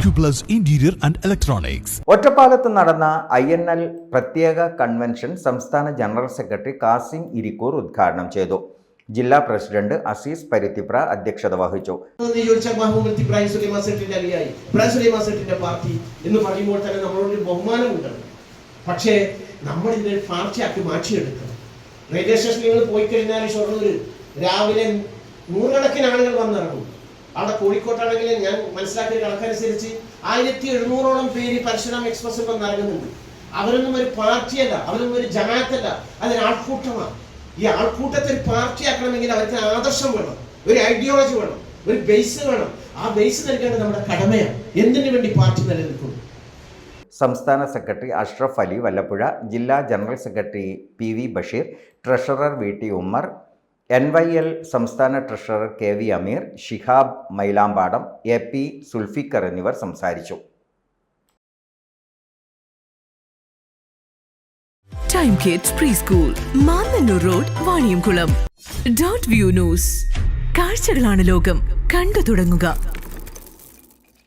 Acuplus interior and Electronics. ഒറ്റപ്പാലത്ത് നടന്ന I N L പ്രത്യേക കൺവെൻഷൻ സംസ്ഥാന ജനറൽ സെക്രട്ടറി കാസിം ഇരിക്കൂർ ഉദ്ഘാടനം ചെയ്തു. ജില്ലാ പ്രസിഡന്റ് അസീസ് പരുത്തിപ്ര അധ്യക്ഷത വഹിച്ചു. പാർട്ടി എന്ന് പറയുമ്പോൾ തന്നെ നമ്മളോട് ബഹുമാനമുണ്ട്. പക്ഷേ നമ്മൾ ഇതിനെ പാർട്ടിയാക്കി മാറ്റിയെടുക്കണം. റെയിൽവേ സ്റ്റേഷനിൽ നിങ്ങൾ പോയി കഴിഞ്ഞാൽ ഷൊർണൂർ രാവിലെ നൂറുകണക്കിന് ആളുകൾ വന്നിറങ്ങും. അവിടെ കോഴിക്കോട്ടാണെങ്കിൽ ഞാൻ മനസ്സിലാക്കിയ കണക്കനുസരിച്ച് ആയിരത്തി എഴുന്നൂറോളം പേര് പരശുരാം എക്സ്പ്രസ് ഇപ്പം നൽകുന്നുണ്ട്. അവരൊന്നും ഒരു പാർട്ടിയല്ല അവരൊന്നും ഒരു ജമാഅത്തല്ല അതൊരു ആൾക്കൂട്ടമാണ്. ഈ ആൾക്കൂട്ടത്തെ ഒരു പാർട്ടിയാക്കണമെങ്കിൽ അവർക്ക് ആദർശം വേണം ഒരു ഐഡിയോളജി വേണം ഒരു ബേസ് വേണം. ആ ബേസ് നൽകേണ്ടത് നമ്മുടെ കടമയാണ്. എന്തിനു വേണ്ടി പാർട്ടി നിലനിൽക്കുന്നു? സംസ്ഥാന സെക്രട്ടറി അഷ്റഫ് അലി വല്ലപ്പുഴ ജില്ലാ general secretary P V Basheer treasurer V T Ummer N Y L സംസ്ഥാന treasurer K V Ameer Shihab Mylampadam A P Zulfikar എന്നിവർ സംസാരിച്ചു. Time kids pre school Mannanur road Vaniyamkulam dot view news കാഴ്ചകളാണ് ലോകം. കണ്ടു തുടങ്ങുക.